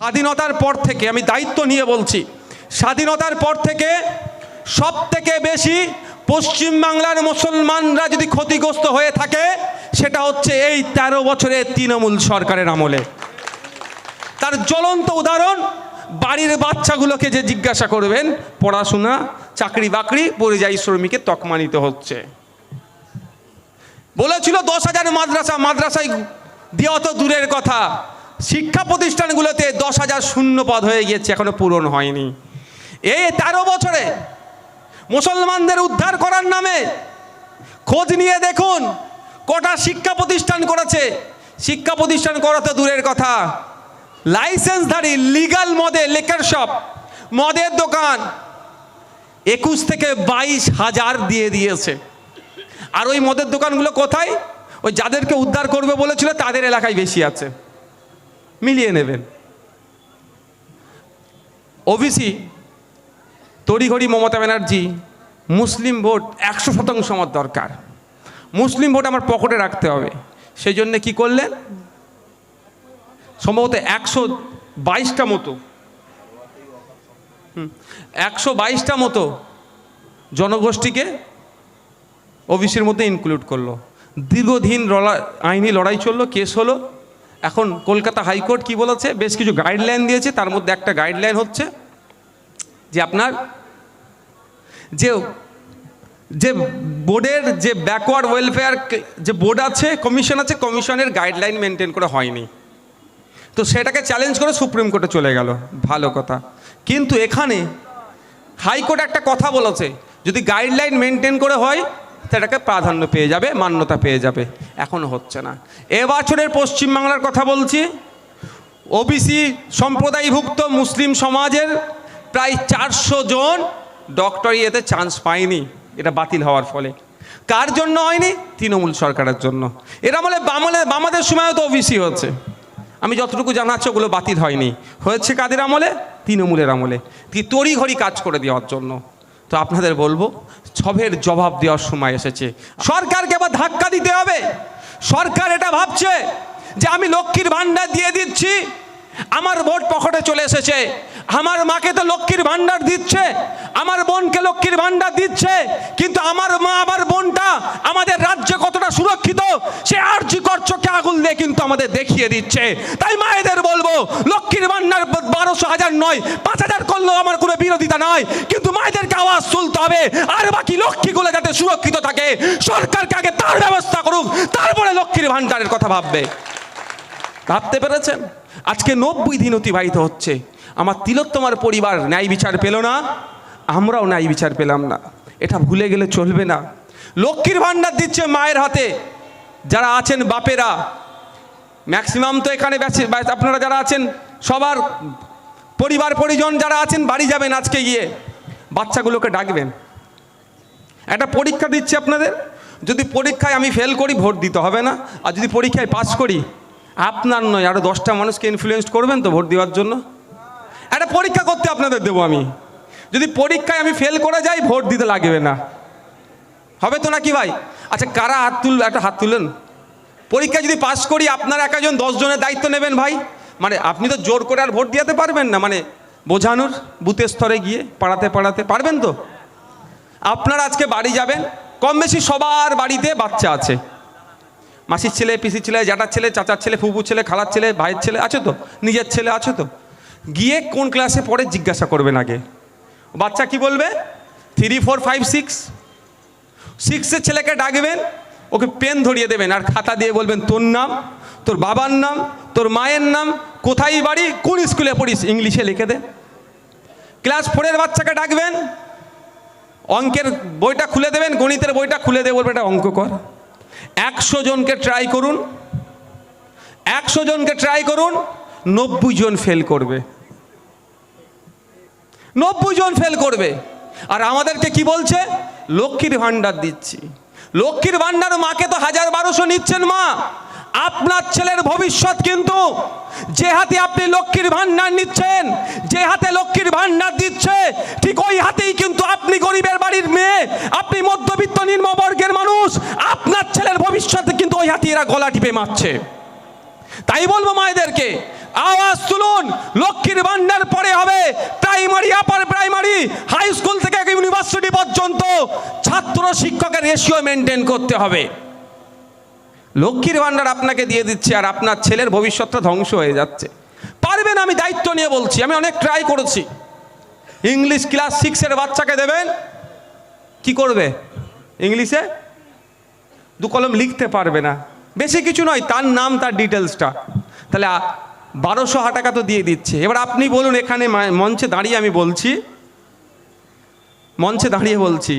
স্বাধীনতার পর থেকে, আমি দায়িত্ব নিয়ে বলছি, স্বাধীনতার পর থেকে সব থেকে বেশি পশ্চিমবাংলার মুসলমানরা যদি ক্ষতিগ্রস্ত হয়ে থাকে, সেটা হচ্ছে এই তেরো বছরের তৃণমূল সরকারের আমলে। তার জ্বলন্ত উদাহরণ, বাড়ির বাচ্চাগুলোকে যে জিজ্ঞাসা করবেন, পড়াশোনা, চাকরি বাকরি, পরিযায়ী শ্রমিকের তকমা নিতে হচ্ছে। বলেছিল দশ হাজার মাদ্রাসা, মাদ্রাসায় দেওয়া তো দূরের কথা। শিক্ষা প্রতিষ্ঠানগুলোতে দশ হাজার শূন্য পদ হয়ে গিয়েছে, এখনও পূরণ হয়নি। এই তেরো বছরে মুসলমানদের উদ্ধার করার নামে খোঁজ নিয়ে দেখুন, কটা শিক্ষা প্রতিষ্ঠান করেছে। শিক্ষা প্রতিষ্ঠান করা তো দূরের কথা। লাইসেন্সধারী, লিগাল মদে লেকার শপ মদের দোকান একুশ থেকে বাইশ হাজার দিয়ে দিয়েছে। আর ওই মদের দোকানগুলো কোথায়? ওই যাদেরকে উদ্ধার করবে বলেছিল, তাদের এলাকায় বেশি আছে। মিলিয়ে নেবেন। ওবিসি তড়িঘড়ি মমতা ব্যানার্জি, মুসলিম ভোট একশো শতাংশ আমার দরকার। মুসলিম ভোট আমার পকেটে রাখতে হবে। সেই জন্যে কী করলেন? সম্ভবত একশো বাইশটা মতো একশো বাইশটা মতো জনগোষ্ঠীকে ওবিসির মধ্যে ইনক্লুড করল। দীর্ঘদিন আইনি লড়াই চলল, কেস হলো। এখন কলকাতা হাইকোর্ট কি বলেছে? বেশ কিছু গাইডলাইন দিয়েছে, তার মধ্যে একটা গাইডলাইন হচ্ছে যে আপনার যে যে বোর্ডের যে ব্যাকওয়ার্ড ওয়েলফেয়ার যে বোর্ড আছে কমিশন আছে কমিশনের গাইডলাইন মেনটেন করা হয়নি। তো সেটাকে চ্যালেঞ্জ করে সুপ্রিম কোর্টে চলে গেল। ভালো কথা। কিন্তু এখানে হাইকোর্ট একটা কথা বলেছে, যদি গাইডলাইন মেনটেন করে হয় সেটাকে প্রাধান্য পেয়ে যাবে, মান্যতা পেয়ে যাবে। এখনও হচ্ছে না। এবছরের পশ্চিমবাংলার কথা বলছি ওবিসি সম্প্রদায়ভুক্ত মুসলিম সমাজের প্রায় চারশো জন ডক্টরি এতে চান্স পায়নি। এটা বাতিল হওয়ার ফলে। কার জন্য হয়নি? তৃণমূল সরকারের জন্য। এরা বলে বামলে, বামাদের সময়ও তো ওবিসি হচ্ছে। আমি যতটুকু জানাচ্ছি ওগুলো বাতিল হয়নি। হয়েছে কাদের আমলে? তৃণমূলের আমলে। কি তড়িঘড়ি কাজ করে দেওয়ার জন্য। তো আপনাদের বলব সবের জবাব দেওয়ার সময় এসেছে। সরকারকে আবার ধাক্কা দিতে হবে। সরকার এটা ভাবছে যে আমি লক্ষ্মীর ভাণ্ডার দিয়ে দিচ্ছি। আমার ভোট পকেটে চলে এসেছে। আমার মাকে তো লক্ষ্মীর ভাণ্ডার দিচ্ছে। আমার বোনকে লক্ষ্মীর ভাণ্ডার দিচ্ছে। কিন্তু আমার মা আবার বোনটা আমাদের রাজ্যে কতটা সুরক্ষিত, সে আর্জি করছকে আগুন দিয়ে কিন্তু আমাদের দেখিয়ে দিচ্ছে। তাই মায়েদের বলব, লক্ষ্মীর ভাণ্ডার বারোশো হাজার নয়, পাঁচ হাজার করলেও আমার কোনো বিরোধিতা নয় কিন্তু মায়েদেরকে আওয়াজ তুলতে হবে। আর বাকি লক্ষ্মীগুলো যাতে সুরক্ষিত থাকে, সরকারকে আগে তার ব্যবস্থা করুক, তারপরে লক্ষ্মীর ভাণ্ডারের কথা ভাববে। ভাবতে পেরেছেন? আজকে নব্বই দিন অতিবাহিত হচ্ছে। আমার তিলোত্তমার পরিবার ন্যায় বিচার পেল না, আমরাও ন্যায় বিচার পেলাম না। এটা ভুলে গেলে চলবে না। লক্ষ্মীর ভাণ্ডার দিচ্ছে মায়ের হাতে। যারা আছেন বাপেরা, ম্যাক্সিমাম তো এখানে আপনারা যারা আছেন, সবার পরিবার, পরিজন যারা আছেন, বাড়ি যাবেন আজকে গিয়ে। বাচ্চাগুলোকে ডাকবেন। একটা পরীক্ষা দিচ্ছে আপনাদের। যদি পরীক্ষায় আমি ফেল করি, ভোট দিতে হবে না। আর যদি পরীক্ষায় পাস করি আপনার নয় আরও দশটা মানুষকে ইনফ্লুয়েন্স করবেন তো ভোট দেওয়ার জন্য? একটা পরীক্ষা করতে আপনাদের দেবো আমি। যদি পরীক্ষায় আমি ফেল করে যাই, ভোট দিতে লাগবে না। হবে তো নাকি ভাই? আচ্ছা কারা হাত তুল, একটা হাত তুলেন। পরীক্ষায় যদি পাস করি, আপনার এক একজন দশজনের দায়িত্ব নেবেন ভাই। মানে আপনি তো জোর করে আর ভোট দিতে পারবেন না মানে বোঝানোর বুথের স্তরে গিয়ে পাড়াতে পাড়াতে পারবেন তো? আপনারা আজকে বাড়ি যাবেন কম বেশি সবার বাড়িতে বাচ্চা আছে। মাসির ছেলে, পিসির ছেলে, জ্যাঠার ছেলে, চাচার ছেলে ফুপুর ছেলে, খালার ছেলে, ভাইয়ের ছেলে, আছে তো? নিজের ছেলে আছে তো? গিয়ে কোন ক্লাসে পড়ে জিজ্ঞাসা করবেন আগে। বাচ্চা কি বলবে? থ্রি ফোর ফাইভ সিক্স সিক্সের ছেলেকে ডাকবেন, ওকে পেন ধরিয়ে দেবেন আর খাতা দিয়ে বলবেন, তোর নাম, তোর বাবার নাম, তোর মায়ের নাম, কোথায় বাড়ি, কোন স্কুলে পড়িস? ইংলিশে লিখে দে। ক্লাস ফোরের বাচ্চাকে ডাকবেন, অঙ্কের বইটা খুলে দেবেন, গণিতের বইটা খুলে দেবে বলবে, এটা অঙ্ক কর। একশো জনকে ট্রাই করুন। একশো জনকে ট্রাই করুন, নব্বই জন ফেল করবে। নব্বই জন ফেল করবে। আর আমাদেরকে কি বলছে? লক্ষ্মীর ভাণ্ডার দিচ্ছি। লক্ষ্মীর ভাণ্ডার মাকে তো হাজার বারোশো নিচ্ছেন মা। আপনার ছেলের ভবিষ্যৎ কিন্তু যে হাতে আপনি লক্ষ্মীর ভাণ্ডার নিচ্ছেন, যে হাতে লক্ষ্মীর ভাণ্ডার দিচ্ছে, ঠিক ওই হাতেই কিন্তু আপনি গরিবের বাড়ির মেয়ে, আপনি মধ্যবিত্ত নিম্নবর্গের মানুষ, আপনার ছেলের ভবিষ্যতে কিন্তু ওই হাতে এরা গলা টিপে মারছে। তাই বলব মায়েদেরকে, আওয়াজ তুলুন, লক্ষ্মীর ভান্ডার পরে হবে primary, upper primary, high school থেকে ইউনিভার্সিটি পর্যন্ত ছাত্র শিক্ষকের রেশিও মেনটেন করতে হবে। লক্ষ্মীর ভান্ডার আপনাকে দিয়ে দিচ্ছে আর আপনার ছেলের ভবিষ্যৎটা ধ্বংস হয়ে যাচ্ছে। পারবেন আমি দায়িত্ব নিয়ে বলছি, আমি অনেক ট্রাই করেছি। ইংলিশ ক্লাস সিক্সের বাচ্চাকে দেবেন, কি করবে? ইংলিশে দু কলম লিখতে পারবে না। বেশি কিছু নয়, তার নাম, তার ডিটেলসটা তাহলে বারোশো টাকা তো দিয়ে দিচ্ছে। এবার আপনি বলুন, এখানে মঞ্চে দাঁড়িয়ে আমি বলছি, মঞ্চে দাঁড়িয়ে বলছি,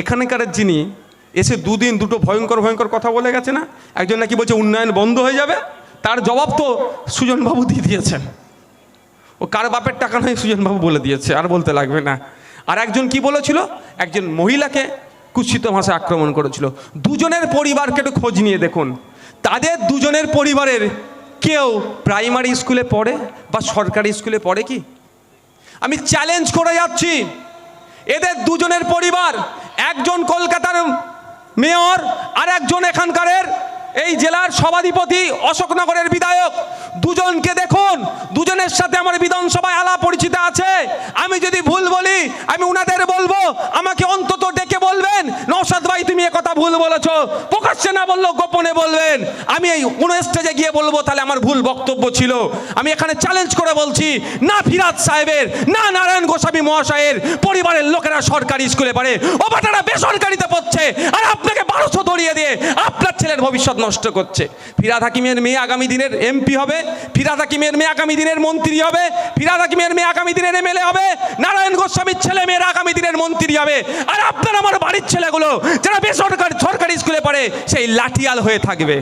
এখানকার যিনি এসে দুদিন দুটো ভয়ঙ্কর ভয়ঙ্কর কথা বলে গেছে না? একজন নাকি বলছে উন্নয়ন বন্ধ হয়ে যাবে? তার জবাব তো সুজনবাবু দিয়ে দিয়েছেন। ও কার বাপের টাকা নয় সুজনবাবু বলে দিয়েছে, আর বলতে লাগবে না। আর একজন কি বলেছিল? একজন মহিলাকে কুৎসিত ভাষায় আক্রমণ করেছিল। দুজনের পরিবারকে একটু খোঁজ নিয়ে দেখুন। তাদের দুজনের পরিবারের কেউ প্রাইমারি স্কুলে পড়ে বা সরকারি স্কুলে পড়ে কি? আমি চ্যালেঞ্জ করে যাচ্ছি। এদের দুজনের পরিবার, একজন কলকাতার মেয়র আর একজন এখানকারের এই জেলার সভাধিপতি অশোকনগরের বিধায়ক। দুজনকে দেখুন। দুজনের সাথে আমার বিধানসভায় আলা পরিচিত আছে। আমি যদি ভুল বলি, আমি উনাদের বলব। আমাকে অন্তত ডেকে বলবেন নৌসাদ ভাই, তুমি কথা ভুল বলেছ। প্রকাশ্যে না বললেও গোপনে বলবেন। আমি এই কোন স্টেজে গিয়ে বলব, তাহলে আমার ভুল বক্তব্য ছিল। আমি এখানে চ্যালেঞ্জ করে বলছি, না ফিরাজ সাহেবের, না নারায়ণ গোস্বামী মহাশয়ের, পরিবারের লোকেরা সরকারি স্কুলে পড়ে। ও বাটারা বেসরকারিতে পড়ছে। আর আপনাকে বারোশো দড়িয়ে দিয়ে আপনার ছেলের ভবিষ্যৎ নষ্ট করছে। ফিরাদ হাকিমের মেয়ে আগামী দিনের এমপি হবে, ফিরাদ হাকিমের মেয়ে আগামী দিনের মন্ত্রী হবে, ফিরাদ হাকিমের মেয়ে আগামী দিনের এমএলএ হবে, নারায়ণ গোস্বামীর ছেলে মেয়েরা আগামী দিনের মন্ত্রী হবে। আর আপনার আমার বাড়ির ছেলেগুলো যারা বেসরকারি, সরকারি স্কুলে পড়ে, সেই লাঠিয়াল হয়ে থাকবে।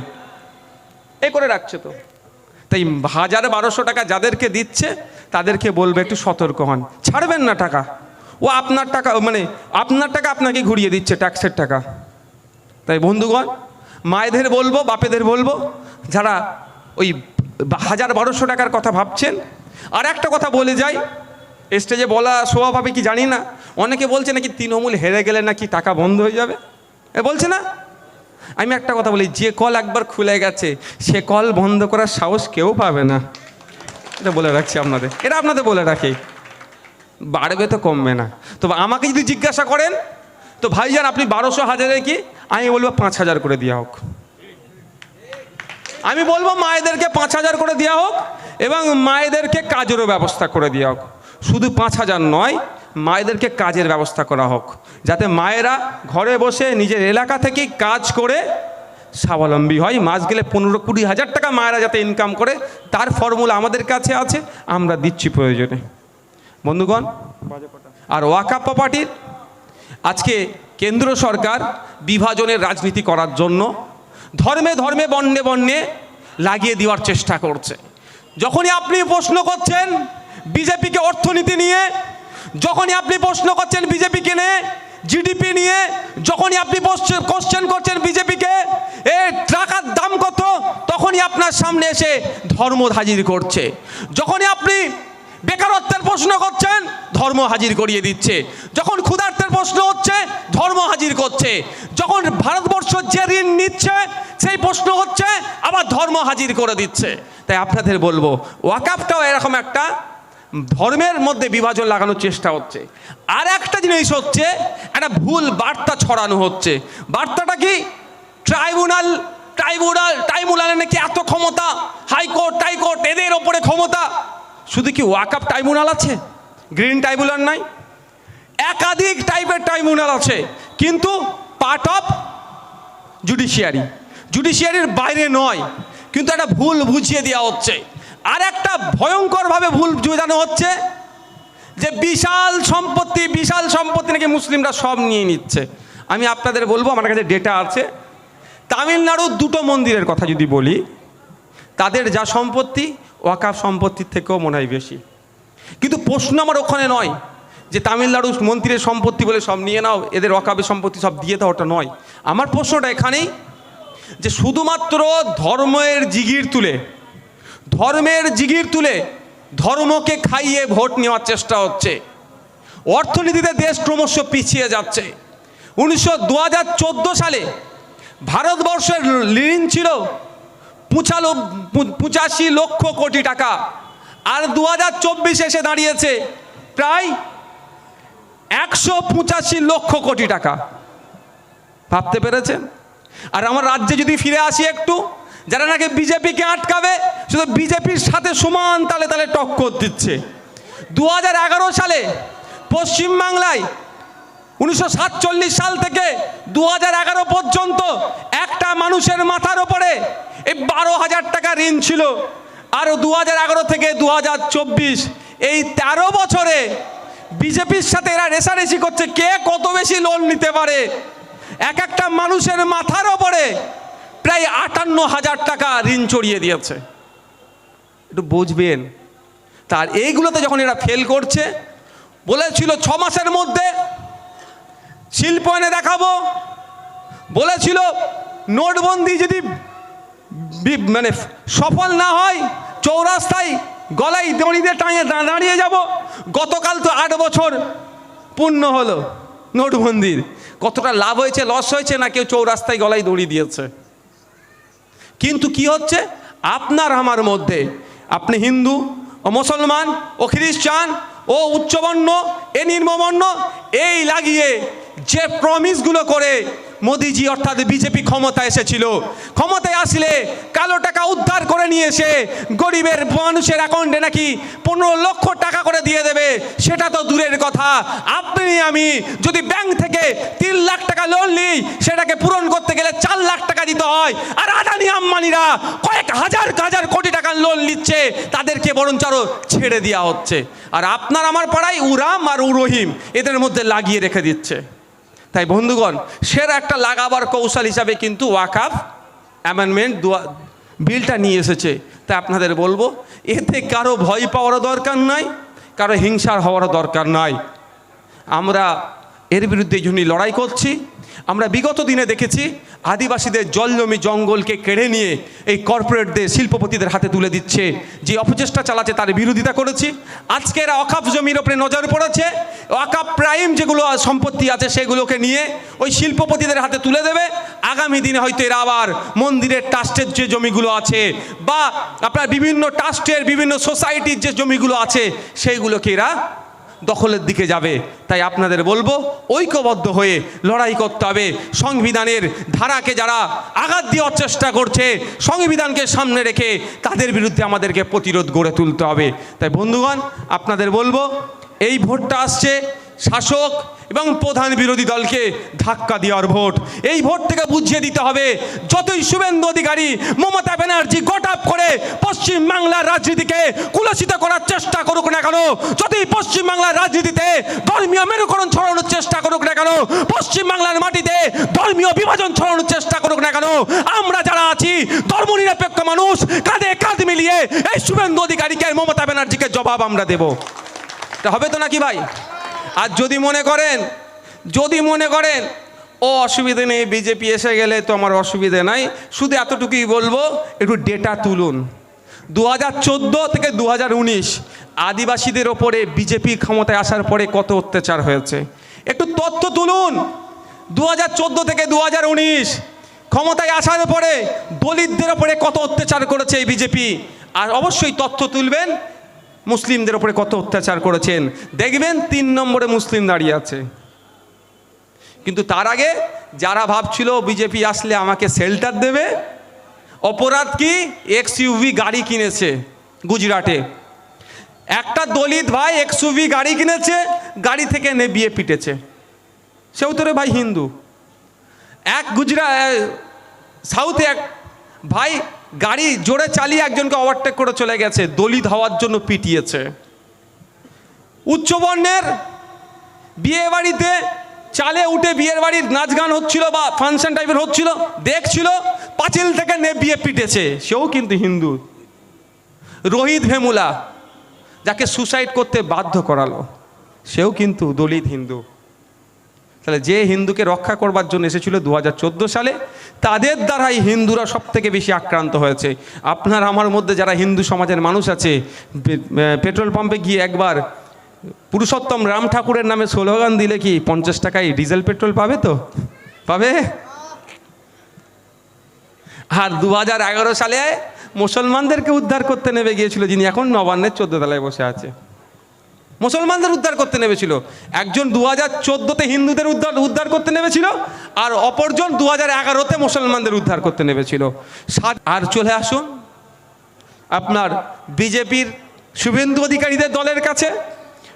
এ করে রাখছে তো। তাই হাজার বারোশো টাকা যাদেরকে দিচ্ছে, তাদেরকে বলবে একটু সতর্ক হন। ছাড়বেন না টাকা। ও আপনার টাকা মানে আপনার টাকা আপনাকে ঘুরিয়ে দিচ্ছে, ট্যাক্সের টাকা। তাই বন্ধুগণ মায়েদের বলব, বাপেদের বলব, যারা ওই হাজার বারোশো টাকার কথা ভাবছেন। আর একটা কথা বলে যাই, স্টেজে বলা পাবে কি জানি না। অনেকে বলছে নাকি তৃণমূল হেরে গেলে নাকি টাকা বন্ধ হয়ে যাবে। এ, বলছে না? আমি একটা কথা বলি, যে কল একবার খুলে গেছে, সে কল বন্ধ করার সাহস কেউ পাবে না। এটা বলে রাখছি আপনাদের, এটা আপনাদের বলে রাখি। বাড়বে তো কমবে না। তবে আমাকে যদি জিজ্ঞাসা করেন তো ভাইজান, আপনি বারোশো হাজারে কি? আমি বলব পাঁচ হাজার করে দেওয়া হোক। আমি বলব মায়েদেরকে পাঁচ হাজার করে দেওয়া হোক এবং মায়েদেরকে কাজেরও ব্যবস্থা করে দেওয়া হোক। শুধু পাঁচ হাজার নয়, মায়েদেরকে কাজের ব্যবস্থা করা হোক। যাতে মায়েরা ঘরে বসে নিজের এলাকা থেকেই কাজ করে স্বাবলম্বী হয়। মাস গেলে পনেরো কুড়ি হাজার টাকা মায়েরা যাতে ইনকাম করে, তার ফর্মুলা আমাদের কাছে আছে, আমরা দিচ্ছি প্রয়োজনে। বন্ধুগণ, আর ওয়াকাপ প্রপার্টির আজকে কেন্দ্র সরকার বিভাজনের রাজনীতি করার জন্য ধর্মে ধর্মে, বর্ণে বর্ণে লাগিয়ে দেওয়ার চেষ্টা করছে। যখনই আপনি প্রশ্ন করছেন বিজেপিকে অর্থনীতি নিয়ে, যখনই আপনি প্রশ্ন করছেন বিজেপিকে নিয়ে জিডিপি নিয়ে, যখনই আপনি কোশ্চেন করছেন বিজেপিকে এ টাকার দাম কত? তখনই আপনার সামনে এসে ধর্ম হাজির করছে। যখনই আপনি বেকারত্বের প্রশ্ন করছেন, ধর্ম হাজির করিয়ে দিচ্ছে। যখন ক্ষুধার্তের প্রশ্ন হচ্ছে, ধর্ম হাজির করছে। যখন ভারতবর্ষ যে ঋণ নিচ্ছে, সেই প্রশ্ন হচ্ছে, আবার ধর্ম হাজির করে দিচ্ছে। তাই আপনাদের বলব, ওয়াকাপটাও এরকম একটা ধর্মের মধ্যে বিভাজন লাগানোর চেষ্টা হচ্ছে। আর একটা জিনিস হচ্ছে, একটা ভুল বার্তা ছড়ানো হচ্ছে। বার্তাটা কি? ট্রাইব্যুনাল ট্রাইব্যুনাল, ট্রাইব্যুনালে নাকি এত ক্ষমতা? হাইকোর্ট, টাইকোর্ট, এদের ওপরে ক্ষমতা? শুধু কি ওয়াকআপ ট্রাইব্যুনাল আছে? গ্রিন ট্রাইব্যুনাল নাই। একাধিক টাইপের ট্রাইব্যুনাল আছে। কিন্তু পার্ট অফ জুডিশিয়ারি জুডিশিয়ারির বাইরে নয়। কিন্তু একটা ভুল বুঝিয়ে দেওয়া হচ্ছে। আর একটা ভয়ঙ্করভাবে ভুল বোঝানো হচ্ছে যে বিশাল সম্পত্তি বিশাল সম্পত্তি নাকি মুসলিমরা সব নিয়ে নিচ্ছে। আমি আপনাদের বলব, আমার কাছে ডেটা আছে। তামিলনাড়ুর দুটো মন্দিরের কথা যদি বলি, তাদের যা সম্পত্তি ওয়াকাফ সম্পত্তির থেকেও মনে হয় বেশি। কিন্তু প্রশ্ন আমার ওখানে নয় যে তামিলনাড়ু মন্ত্রীর সম্পত্তি বলে সব নিয়ে নাও, এদের ওয়াকাবের সম্পত্তি সব দিয়ে দাও, ওটা নয়। আমার প্রশ্নটা এখানেই যে শুধুমাত্র ধর্মের জিগির তুলে, ধর্মের জিগির তুলে ধর্মকে খাইয়ে ভোট নেওয়ার চেষ্টা হচ্ছে। অর্থনীতিতে দেশ ক্রমশ পিছিয়ে যাচ্ছে। উনিশশো সালে ভারতবর্ষের ঋণ ছিল পুঁচালো পঁচাশি লক্ষ কোটি টাকা। আর দু হাজার চব্বিশে এসে দাঁড়িয়েছে প্রায় একশো পঁচাশি লক্ষ কোটি টাকা। ভাবতে পেরেছেন? আর আমার রাজ্যে যদি ফিরে আসি একটু, যারা নাকি বিজেপিকে আটকাবে, শুধু বিজেপির সাথে সমান তালে তালে টক্কর দিচ্ছে। দু হাজার এগারো সালে পশ্চিমবাংলায় উনিশশো সাতচল্লিশ সাল থেকে দু হাজার এগারো পর্যন্ত একটা মানুষের মাথার ওপরে এই বারো হাজার টাকা ঋণ ছিল। আর দু হাজার এগারো থেকে দু হাজার চব্বিশ, এই তেরো বছরে বিজেপির সাথে এরা রেশারেশি করছে, কে কত বেশি লোন নিতে পারে? এক একটা মানুষের মাথার ওপরে প্রায় আটান্ন হাজার টাকা ঋণ চড়িয়ে দিয়েছে। একটু বুঝবেন। তার এইগুলোতে যখন এরা ফেল করছে, বলেছিল ছ মাসের মধ্যে শিল্প এনে দেখাবো। বলেছিল নোটবন্দি যদি মানে সফল না হয় চৌরাস্তায় গলায় দড়িতে টাঙিয়ে দা- দাঁড়িয়ে যাব। গতকাল তো আট বছর পূর্ণ হলো নোটবন্দির। কতটা লাভ হয়েছে, লস হয়েছে না কেউ চৌরাস্তায় গলায় দড়ি দিয়েছে? কিন্তু কি হচ্ছে? আপনার আমার মধ্যে, আপনি হিন্দু ও মুসলমান ও খ্রিস্টান ও উচ্চবর্ণ, এ নির্মবর্ণ এই লাগিয়ে যে প্রমিসগুলো করে মোদিজি, অর্থাৎ বিজেপি ক্ষমতা এসেছিল, ক্ষমতায় আসলে কালো টাকা উদ্ধার করে নিয়ে এসে গরিবের মানুষের অ্যাকাউন্টে নাকি পনেরো লক্ষ টাকা করে দিয়ে দেবে, সেটা তো দূরের কথা। আপনি, আমি যদি ব্যাংক থেকে তিন লাখ টাকা লোন নিই, সেটাকে পূরণ করতে গেলে চার লাখ টাকা দিতে হয়। আর আদানি আম্বানিরা কয়েক হাজার হাজার কোটি টাকার লোন নিচ্ছে, তাদেরকে বরঞ্চ আরও ছেড়ে দেওয়া হচ্ছে। আর আপনার আমার পাড়ায় উরাম আর উরহিম, এদের মধ্যে লাগিয়ে রেখে দিচ্ছে। তাই বন্ধুগণ, সের একটা লাগাবার কৌশল হিসাবে কিন্তু ওয়াকাফ অ্যামেন্ডমেন্ট বিলটা নিয়ে এসেছে। তাই আপনাদের বলব, এতে কারও ভয় পাওয়ারও দরকার নাই, কারও হিংসার হওয়ারও দরকার নাই। আমরা এর বিরুদ্ধে এই জন্যই লড়াই করছি, আমরা বিগত দিনে দেখেছি আদিবাসীদের জল জমি জঙ্গলকে কেড়ে নিয়ে এই কর্পোরেটদের শিল্পপতিদের হাতে তুলে দিচ্ছে। যে অপচেষ্টা চালাচ্ছে তার বিরোধিতা করেছি। আজকে এরা অকাপ জমির ওপরে নজর পড়েছে। অকাপ প্রাইম যেগুলো সম্পত্তি আছে সেগুলোকে নিয়ে ওই শিল্পপতিদের হাতে তুলে দেবে। আগামী দিনে হয়তো এরা আবার মন্দিরের ট্রাস্টের যে জমিগুলো আছে বা আপনার বিভিন্ন ট্রাস্টের বিভিন্ন সোসাইটির যে জমিগুলো আছে, সেইগুলোকে এরা দখলের দিকে যাবে। তাই আপনাদের বলব, ঐক্যবদ্ধ হয়ে লড়াই করতে হবে। সংবিধানের ধারাকে যারা আঘাত দেওয়ার চেষ্টা করছে, সংবিধানকে সামনে রেখে তাদের বিরুদ্ধে আমাদেরকে প্রতিরোধ গড়ে তুলতে হবে। তাই বন্ধুগণ, আপনাদের বলব, এই ভোটটা আসছে, শাসক এবং প্রধান বিরোধী দলকে ধাক্কা দেওয়ার ভোট। এই ভোট থেকে বুঝিয়ে দিতে হবে, যতই শুভেন্দু অধিকারী মমতা ব্যানার্জি গটাপ করে পশ্চিম বাংলার রাজনীতিকে কুলসিত করার চেষ্টা করুক না কেন, যতই পশ্চিম বাংলার রাজনীতিতে ধর্মীয় মেরুকরণ ছড়ানোর চেষ্টা করুক না কেন, পশ্চিম বাংলার মাটিতে ধর্মীয় বিভাজন ছড়ানোর চেষ্টা করুক না কেন, আমরা যারা আছি, ধর্মনিরপেক্ষ মানুষ, কাঁধে কাঁধ মিলিয়ে এই শুভেন্দু অধিকারীকে, মমতা ব্যানার্জিকে জবাব আমরা দেব। হবে তো নাকি ভাই? আর যদি মনে করেন, যদি মনে করেন, ও, অসুবিধে নেই বিজেপি এসে গেলে তো আমার অসুবিধে নাই। শুধু এতটুকুই বলব, একটু ডেটা তুলুন। দু হাজার চোদ্দ থেকে দু হাজার উনিশ, আদিবাসীদের ওপরে বিজেপি ক্ষমতায় আসার পরে কত অত্যাচার হয়েছে? একটু তথ্য তুলুন। দু হাজার চোদ্দ থেকে দু হাজার উনিশ, ক্ষমতায় আসার পরে দলিতদের ওপরে কত অত্যাচার করেছে এই বিজেপি আর অবশ্যই তথ্য তুলবেন। মুসলিমদের ওপরে কত অত্যাচার করেছেন? দেখবেন তিন নম্বরে মুসলিম দাঁড়িয়ে আছে। কিন্তু তার আগে যারা ভাবছিল বিজেপি আসলে আমাকে শেল্টার দেবে, অপরাধ কি? এক্স ইউভি গাড়ি কিনেছে গুজরাটে। একটা দলিত ভাই এক্স ইউভি গাড়ি কিনেছে, গাড়ি থেকে নেবিয়ে পিটেছে। সেও তো রে ভাই হিন্দু। এক গুজরা সাউথে এক ভাই গাড়ি জোরে চালিয়ে একজনকে ওভারটেক করে চলে গেছে, দলিত হওয়ার জন্য পিটিয়েছে। উচ্চবর্ণের বিয়ে বাড়িতে চালে উঠে বিয়ের বাড়ির নাচ গান হচ্ছিল বা ফাংশন টাইপের হচ্ছিল, দেখছিল, পাঁচিল থেকে নে বিয়ে পিটেছে। সেও কিন্তু হিন্দু। রোহিত ভেমুলা যাকে সুসাইড করতে বাধ্য করালো, সেও কিন্তু দলিত হিন্দু। তাহলে যে হিন্দুকে রক্ষা করবার জন্য এসেছিল দু হাজার চোদ্দ সালে, তাদের দ্বারাই হিন্দুরা সব থেকে বেশি আক্রান্ত হয়েছে। আপনার আমার মধ্যে যারা হিন্দু সমাজের মানুষ আছে পেট্রোল পাম্পে গিয়ে একবার পুরুষোত্তম রাম ঠাকুরের নামে স্লোগান দিলে কি পঞ্চাশ টাকায় ডিজেল পেট্রোল পাবে তো? পাবে? আর দু হাজার এগারো সালে মুসলমানদেরকে উদ্ধার করতে নেমে গিয়েছিল যিনি এখন নবান্নের চোদ্দ তলায় বসে আছে। মুসলমানদের উদ্ধার করতে নেমেছিল। একজন দু হাজার চোদ্দোতে হিন্দুদের উদ্ধার উদ্ধার করতে নেমেছিল, আর অপরজন দু হাজার এগারোতে মুসলমানদের উদ্ধার করতে নেমেছিল। আর চলে আসুন আপনার বিজেপির শুভেন্দু অধিকারীদের দলের কাছে।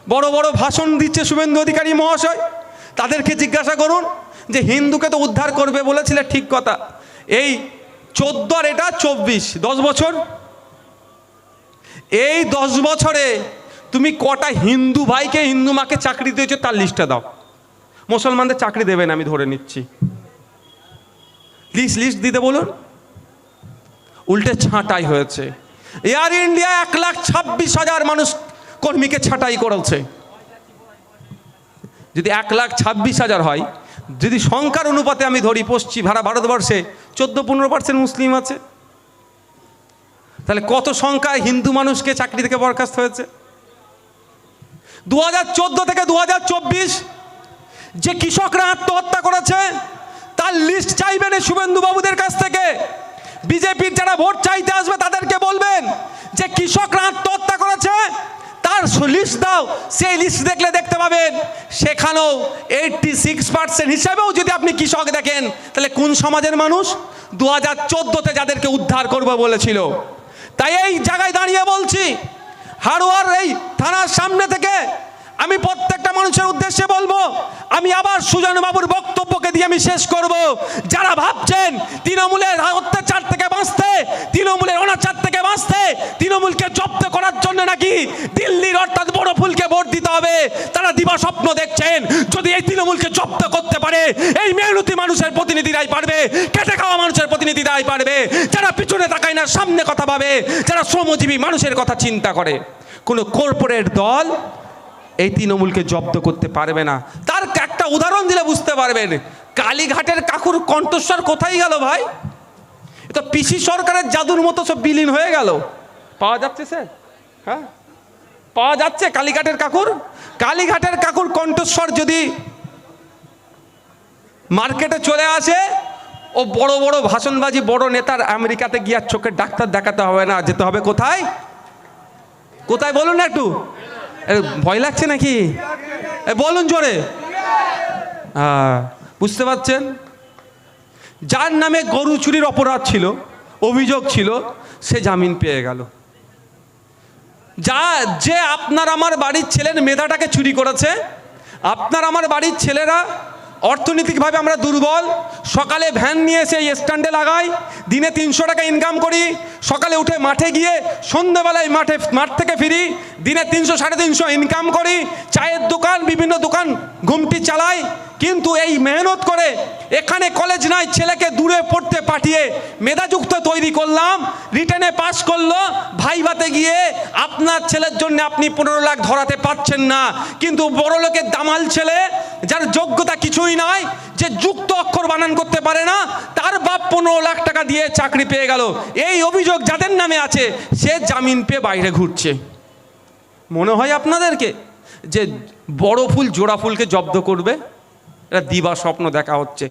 বড় বড় ভাষণ দিচ্ছে শুভেন্দু অধিকারী মহাশয়। তাদেরকে জিজ্ঞাসা করুন যে হিন্দুকে তো উদ্ধার করবে বলেছিলে ঠিক কথা। এই চোদ্দ আর এটা চব্বিশ, দশ বছর। এই দশ বছরে তুমি কটা হিন্দু ভাইকে হিন্দু মাকে চাকরি দিয়েছ তার লিস্টটা দাও। মুসলমানদের চাকরি দেবেন আমি ধরে নিচ্ছি। লিস্ট লিস্ট দিতে বলুন। উল্টে ছাঁটাই হয়েছে। এয়ার ইন্ডিয়া এক লাখ ছাব্বিশ হাজার মানুষ কর্মীকে ছাঁটাই করেছে। যদি এক লাখ ছাব্বিশ হাজার হয়, যদি সংখ্যার অনুপাতে আমি ধরি পশ্চিম ভাড়া ভারতবর্ষে চোদ্দ পনেরো পার্সেন্ট মুসলিম আছে। তাহলে কত সংখ্যায় হিন্দু মানুষকে চাকরি থেকে বরখাস্ত হয়েছে? দু হাজার চোদ্দ থেকে দু হাজার চব্বিশ যে কৃষকরা আত্মহত্যা করেছে, তার লিস্ট চাইবেন এই শুভেন্দুবাবুদের কাছ থেকে। বিজেপির যারা ভোট চাইতে আসবে, তাদেরকে বলবেন যে কৃষকরা আত্মহত্যা করেছে, তার লিস্ট দাও। সেই লিস্ট দেখলে দেখতে পাবেন, সেখানেও এইটটি সিক্স পার্সেন্ট হিসাবেও যদি আপনি কৃষক দেখেন, তাহলে কোন সমাজের মানুষ? দু হাজার যাদেরকে উদ্ধার করব বলেছিল। তাই এই জায়গায় দাঁড়িয়ে বলছি হাড়োয়ার এই থানার সামনে থেকে আমি প্রত্যেকটা মানুষের উদ্দেশ্যে বলব, আমি আবার সুজন বাবুর বক্তব্যকে দিয়ে আমি শেষ করব। যারা ভাবছেন তৃণমূলের অত্যাচার থেকে বাঁচতে, তৃণমূলের অনাচার থেকে বাঁচতে, তৃণমূলকে জব্দ করার জন্য নাকি দিল্লির অর্থাৎ বড় ফুলকে ভোট দিতে হবে, তারা দিবা স্বপ্ন দেখছেন। যদি এই তৃণমূলকে জব্দ করতে পারে, এই মেহনতি মানুষের প্রতিনিধিরাই পারবে। কেটে খাওয়া প্রতিনিধিরাই পারবে। যারা পিছনে তাকায় না, সামনে কথা ভাবে, যারা শ্রমজীবী মানুষের কথা চিন্তা করে। কোনো কর্পোরেট দল এই তৃণমূলকে জব্দ করতে পারবে না। তার একটা উদাহরণ দিলে বুঝতে পারবেন। কালীঘাটের কাকুর কণ্ঠস্বর কোথায় গেল ভাই? তো পিসি সরকারের জাদুর মতো সব বিলীন হয়ে গেল। পাওয়া যাচ্ছে স্যার? হ্যাঁ? পাওয়া যাচ্ছে কালীঘাটের কাকুর? কালীঘাটের কাকুর কণ্ঠস্বর যদি মার্কেটে চলে আসে ও বড় বড় ভাষণবাজি বড় নেতার আমেরিকাতে গিয়ে চোখের ডাক্তার দেখাতে হবে না, যেতে হবে কোথায়? কোথায় বলুন না একটু? ভয় লাগছে নাকি? বলুন জোরে। হ্যাঁ বুঝতে পারছেন? যার নামে গরু চুরির অপরাধ ছিল, অভিযোগ ছিল, সে জামিন পেয়ে গেল। যা, যে আপনার আমার বাড়ির ছেলের মেধাটাকে চুরি করেছে, আপনার আমার বাড়ির ছেলেরা অর্থনৈতিকভাবে আমরা দুর্বল, সকালে ভ্যান নিয়ে এসে স্ট্যান্ডে লাগাই, দিনে তিনশো টাকা ইনকাম করি, সকালে উঠে মাঠে গিয়ে সন্ধ্যেবেলায় মাঠে, মাঠ থেকে ফিরি, দিনে তিনশো, সাড়ে তিনশো ইনকাম করি, চায়ের দোকান, বিভিন্ন ঘুমটি চালায়, কিন্তু এই মেহনত করে এখানে কলেজ নাই, ছেলেকে দূরে পড়তে পাঠিয়ে মেধাযুক্ত তৈরি করলাম রিটার্নে পাস করল ভাইভাতে গিয়ে আপনার ছেলের জন্য আপনি পনেরো লাখ ধরাতে পারছেন না। কিন্তু বড় লোকের দামাল ছেলে, যার যোগ্যতা কিছুই নাই, যে যুক্ত অক্ষর বানান করতে পারে না, তার বাপ পনেরো লাখ টাকা দিয়ে চাকরি পেয়ে গেল। এই অভিযোগ যাদের নামে আছে, সে জামিন পেয়ে বাইরে ঘুরছে। মনে হয় আপনাদেরকে যে বড় ফুল জোড়া ফুলকে জব্দ করবে। এটা দিবা স্বপ্ন দেখা হচ্ছে।